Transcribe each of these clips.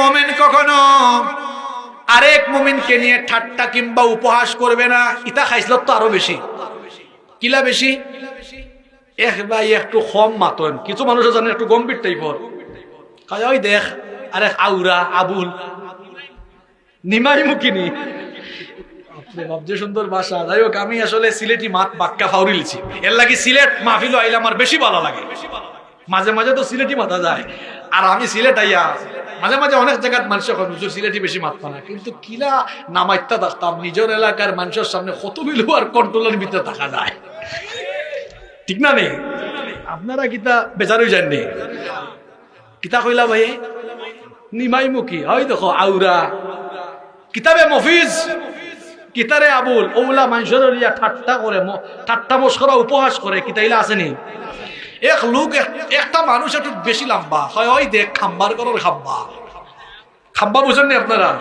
মোমেন কখনো? আরেক মোমিনকে নিয়ে ঠাট্টা কিংবা উপহাস করবে না। ইতা খাইছিল তো আরও বেশি। কিলা বেশি? এক ভাই, একটু কম মাতন কিছু মানুষ জানে, একটু গম্ভীর টাইপর। কয়, ওই দেখ আরে আউরা, আবুল। নিমাই মুখিনি যে সুন্দর ভাষা। যাই হোক, আমি আসলে সিলেটি মাত বাক্কা ফাউরিলছি এর লাগি সিলেট মাহফিল আইলে আমার বেশি ভালো লাগে। মাঝে মাঝে তো সিলেটি মাথা যায়। আর আমি সিলেট আইয়া মাঝে মাঝে অনেক জায়গাত মানুষ এখন হুজুর, সিলেটি বেশি মাতবা না। কিন্তু কিলা নামাইতা থাকতাম নিজের এলাকার মানুষের সামনে কত মিলু আর কন্ট্রোলের ভিতরে থাকা যায়। ঠিক না নেই আপনারা কিতা বেচারই যাননি কিতা কইলা ভাই? নিমাইমুখী। হয় দেখো, আউরা। কিতাবে মফিজ? কিতারে আবুল। ওগুলা মানুষের ঠাট্টা করে ঠাট্টা মস্করা উপহাস করে। কিতাইলা আসেনি এক লোক, এক- একটা মানুষ একটু বেশি লম্বা। হয় ওই দেখ, খাম্বার করার খাম্বা। খাম্বা বুঝেন নি আপনারা?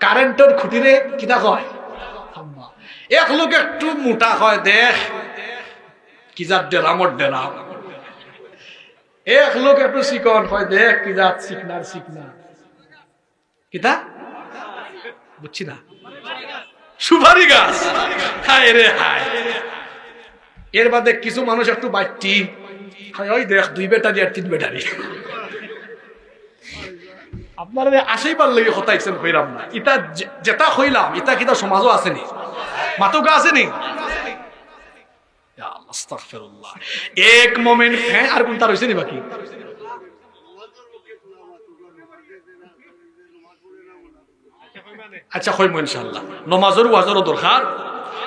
কারেন্টের খুঁটিরে কিতা কয়? এক লোক একটু মোটা হয়, দেখ, কি যার ডেরামর ডেরাম। এক লোক একটু চিকন হয়, দেখ, কি যাত চিকনার চিকনা কিতা? বুঝছি না। সুপারি গাছ। হায় রে, হায়। এর বাদে কিছু মানুষ একটু বাড়তি ওই দেখ, দুই বেটারি আর তিন বেটারি আপনারা আসেই পারলে হতাইছেন কইরাম না। ইটা যেটা হইলাম ইটা কিতা সমাজও আসেনি মাতুকা আসেনি। এক মোমেন্ট হ্যাঁ আর কোনটা রয়েছে নি বাকি? আচ্ছা হইম ইনশাল্লাহ নমাজের ওয়াজেরও দরকার।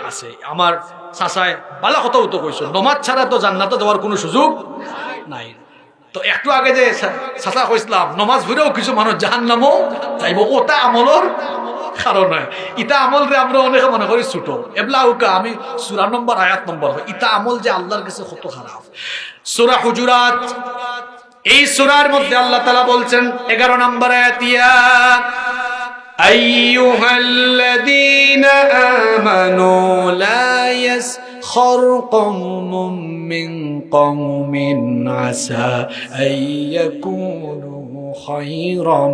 আছে। আমার চাষায় বালা কথাও উত্তর কইস নমাজ ছাড়া তো জান্নাতে যাওয়ার কোনো সুযোগ নাই। তো একটু আগে যে চাষা কইসলাম নমাজ ভুলেও কিছু মানুষ জাহান নামও যাইব, ওটা আমলর কারণ হয় ইতা আমল রে আমরা অনেকে মনে করি ছুটো। এবলা উকা, আমি সুরা নম্বর, আয়াত নম্বর হয়। ইতা আমল যে আল্লাহর কাছে কত খারাপ। সুরা হুজুরাত, এই সুরার মধ্যে আল্লাহ তালা বলছেন, এগারো নম্বর আয়াতিয়া আইয়ুহাল্লাদিনা آمنوا لا يسخر قوم من قوم عسى أن يكونوا خيرا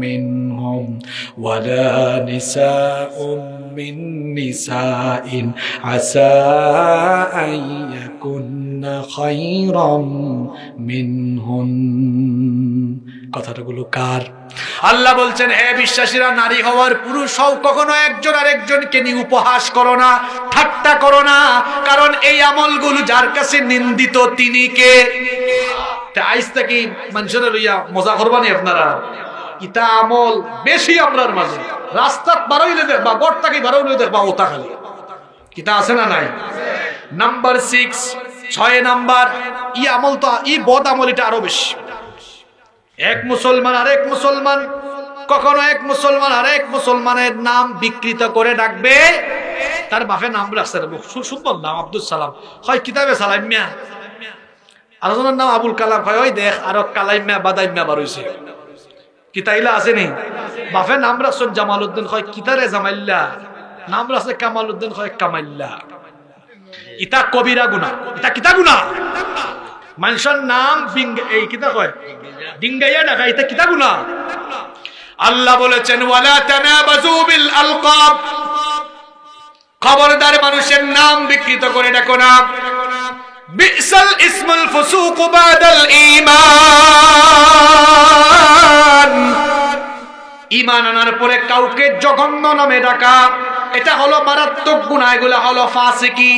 منهم ولا نساء من نساء عسى أن يكن خيرا منهن কথাগুলো কার? আল্লাহ বলছেন, হে বিশ্বাসীরা, নারী হওয়ার পুরুষ হও, কখনো একজন আরেকজনকে নিয়ে উপহাস করো না, ঠাট্টা করো না, কারণ এই আমলগুলো যার কাছে নিন্দিত তিনি কে? আইস থেকে মানুষের লইয়া মজা করবানি আপনারা। ইটা আমল বেশি আপনার মাঝে। রাস্তাত বারোইলে দেখবা তাকে বারোইলে দেখবা ওটা খালি। কিতা আছে না নাই? নাম্বার সিক্স ছয় নাম্বার, ই আমল তো, ই বদ আমল এটা আরও বেশি। এক মুসলমান আরেক মুসলমান, কখনো এক মুসলমান আরেক মুসলমানের নাম বিকৃত করে ডাকবে। তার বাপের নাম রাখছে সুন্দর নাম আব্দুল সালাম। হয় কিতাবে সালাইমিয়া? আরেকজনের নাম আবুল কালাম হয়, ওই দেখ, আর কালাইমিয়া, বাদাইমিয়া বার হইছে। কিতাইলা আসেনি বাপের নাম রাখছেন জামাল উদ্দিন হয় কিতারে জামাইল্লা। নাম রাখছে কামাল উদ্দিন হয় কামাইল্লা। ইতা কবিরা গুনা ইতা কিতা গুনা মানুষের নাম এই কিতা কয়? ডিঙ্গাইয়া ডাকা, এটা কিতা গুনা আল্লাহ বলেছেন খবরদার মানুষের নাম বিকৃত করে ডাকো না। বিসাল ইসমুল ফুসুক বাদাল ইমান আনার পরে কাউকে জঘন্য নামে ডাকা। এটা হলো মারাত্মক গুনাহ, এগুলা হলো ফাসিকি।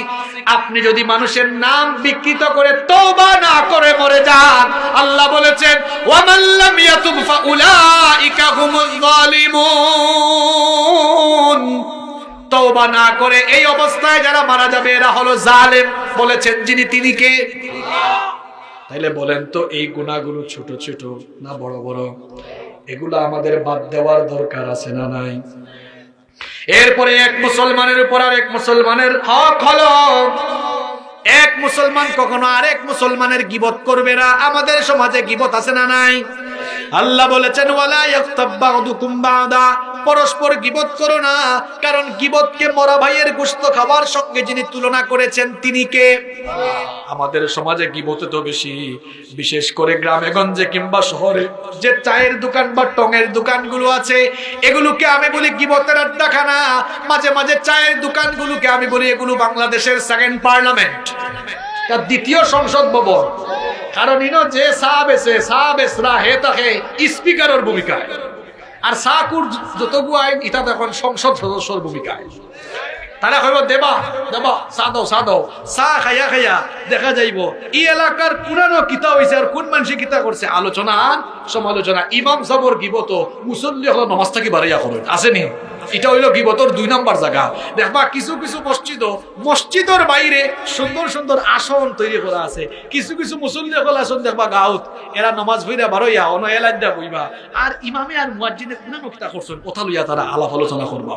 আপনি যদি মানুষের নাম বিকৃত করে তওবা না করে মরে যান, আল্লাহ বলেছেন, ওয়ামান জালিমুন তওবা না করে এই অবস্থায় যারা মারা যাবে, এরা হলো জালেম বলেছেন। যিনি, তিনি কে? তাইলে বলেন তো, এই গুণাগুলো ছোট ছোট না বড় বড়? এগুলো আমাদের বাদ দেওয়ার দরকার আছে না নাই? এরপরে এক মুসলমানের উপর আর এক মুসলমানের হক হলো, এক মুসলমান কখনো আরেক মুসলমানের গিবত করবে না। আমাদের সমাজে গিবত আছে না নাই? আল্লাহ বলেছেন, ওয়ালা ইয়াক্তাব বা'দুকুম বা'দা। পরস্পর গিবত করো না, কারণ গিবতকে মরা ভাইয়ের গোস্ত খাবার সঙ্গে যিনি তুলনা করেছেন, তিনি কে? আমাদের সমাজে গিবতে তো বেশি, বিশেষ করে গ্রামে গঞ্জে কিংবা শহরে। যে চায়ের দোকান বা টঙের দোকানগুলো আছে, এগুলোকে আমি বলি গিবতের আড্ডাখানা। মাঝে মাঝে চায়ের দোকানগুলোকে আমি বলি এগুলো বাংলাদেশের সেকেন্ড পার্লামেন্ট তার দ্বিতীয় সংসদ ভবন। কারণ ইনো যে চা বেছে চা বেচরা হে তাকে স্পিকারের ভূমিকায়। আর সাকুর যতগু আইন এটা এখন সংসদ সদস্যর ভূমিকায়। তারা কইব দেবা দেবা চা দাও চা খাইয়া খাইয়া দেখা যাইব ই এলাকার পুরানো কিতা হইছে আর কোন মানুষে কিতা করছে? আলোচনা, সমালোচনা। ইমাম সাবর গিবত, মুসল্লি হলো নমাজ থাকি বাড়াইয়া করেন। আসেনি এটা হইল গিবতর দুই নাম্বার জায়গা। দেখবা, কিছু কিছু মসজিদ মসজিদের বাইরে সুন্দর সুন্দর আসন তৈরি করা আছে। কিছু কিছু মুসল্লি হল আসন, দেখবা, গাউত। এরা নমাজ ভইরা বারইয়া অন এলাইদা বইবা। আর ইমামে আর মুয়াজ্জিনে কোন নকিতা করছেন, কথা লইয়া তারা আলাপ আলোচনা করবা।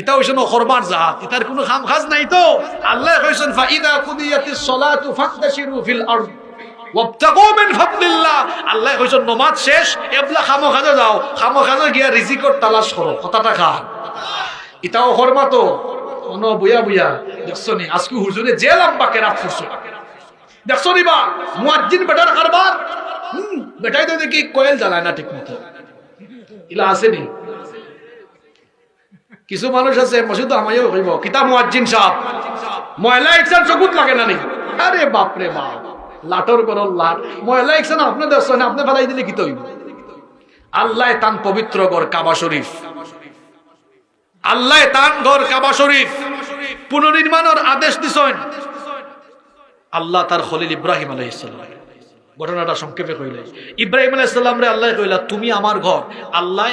ইটা হইছে নখরবার জাত ইটার কোনো খাম খাজ নাই তো। আল্লাহ কইছেন, ফাইদা কুদিয়াতিস সালাতু ফান্তাশিরু ফিল আরদ ওয়াবতাগু মিন ফাদলিল্লাহ। আল্লাহ কইছেন, নমাজ শেষ, এবলা খামো খাজা যাও। খামো খাজা গিয়া রিজিকর তালাশ করো। কথাটা খা ইটাও খরমা তো। অন বুয়া বুয়া, দেখছ নি? আজকে হুজুরে যে লম্বা কেরাত করছ। দেখছ নি বা? মুয়াজ্জিন বেটার কারবার। হুম, বেটাই তো দেখি কোয়েল জ্বালায় না ঠিক মতো ইলা আসেনি কিছু মানুষ আছে, মসজিদ আমায়ও কইব কিতা মুয়াজ্জিন সাহেব। ময়লা একসান চকুত লাগে না নি আরে বাপ রে বাপ, লাটর করল লাট। ময়লা একসান আপনি দেখছেন, আপনি ফেলাই দিলে কি তৈব? আল্লাহ তান পবিত্র গড় কাবা শরীফ। আল্লাহ তান ঘর কাবা শরীফ। পুনর্নির্মাণের আদেশ দিছেন। আল্লাহ তার খলিল ইব্রাহিম আলাইহিসসালাম ঘটনাটা সংক্ষেপে কইলে। ইব্রাহিম আলাইহিসসালাম রে আল্লাহ কইলা, তুমি আমার ঘর। আল্লাহ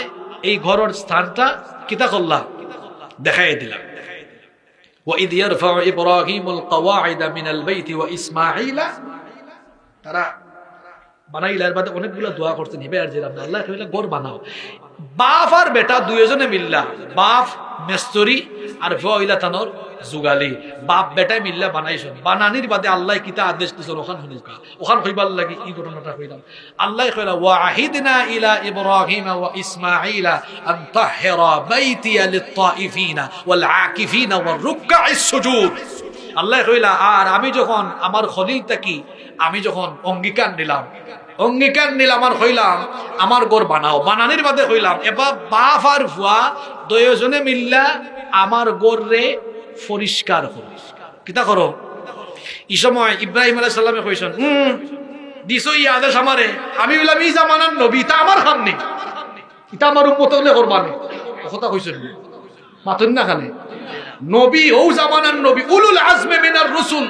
এই ঘরের স্থানটা কিতা করলা? দেখাই দিলাম وإذ يرفع إبراهيم القواعد من البيت وإسماعيل তারা বানাইলে আর বাদে অনেকগুলো দোয়া করতেন হিবে আর জিরাম আল্লাহ কইলা গড় বানাও বাপ আর বেটা দুইজনে মিল্লা বাপ মেস্তরি আর ভইলা তানোর যুগালি। বাপ বেটাই মিল্লা বানাইছেন। বানানির বাদে আল্লাহ কিতা আদেশ দিছেন, ওখান শুনুকা ওখান কইবার লাগি এই ঘটনাটা কইলাম আল্লাহ কইলা ওয়া আহিদনা ইলা ইব্রাহিম ওয়া ইসমাঈলা আন তাহহিরা বাইতিয়া লিত-তাইফিনা ওয়াল আকিফিনা ওয়ার রুকআইস সুজুদ। আল্লাহ কইলা, আর আমি যখন, আমার খলিল তাকি আমি যখন অঙ্গীকার নিলাম অঙ্গীকার নিলাম আর হইলাম, আমার গড় বানাও। বানানির বাদে হইলাম। এবার বাপ আর ভুয়া দুজনে মিল্লা আমার গড় রে পরিষ্কার করো কিতা করো? এই সময় ইব্রাহিম আলাইহিস সালামে কইছেন হুম, দিছো ই আদেশ আমারে। আমি বললাম, ই জামানার নবী, তা আমার খামনি ইটা আমার উম্মত হলে করবানে কথা কইছেন মাতুন না খানে? নবী ও জামানার নবী, উলুল আজমে মিনার রসুল।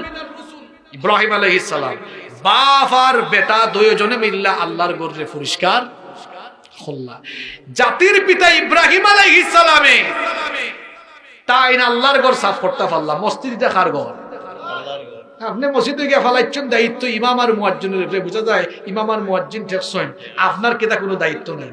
ইব্রাহিম আলাইহিস সালাম। বাপ আর বেটা দুইজনে মিল্লা আল্লাহর গর্জে পরিষ্কার খোল্লা। জাতির পিতা ইব্রাহিম আলাইহিস সালামে তাই না আল্লাহর ঘর সাফ করতে পারলাম, মসজিদে কার ঘর? আপনি মসজিদে গিয়ে ফেলাইছেন, দায়িত্ব ইমাম আর মুয়াজ্জিনের বোঝা যায় ইমাম আর মুয়াজ্জিন ঠেকছেন। আপনার কেতা কোনো দায়িত্ব নেই?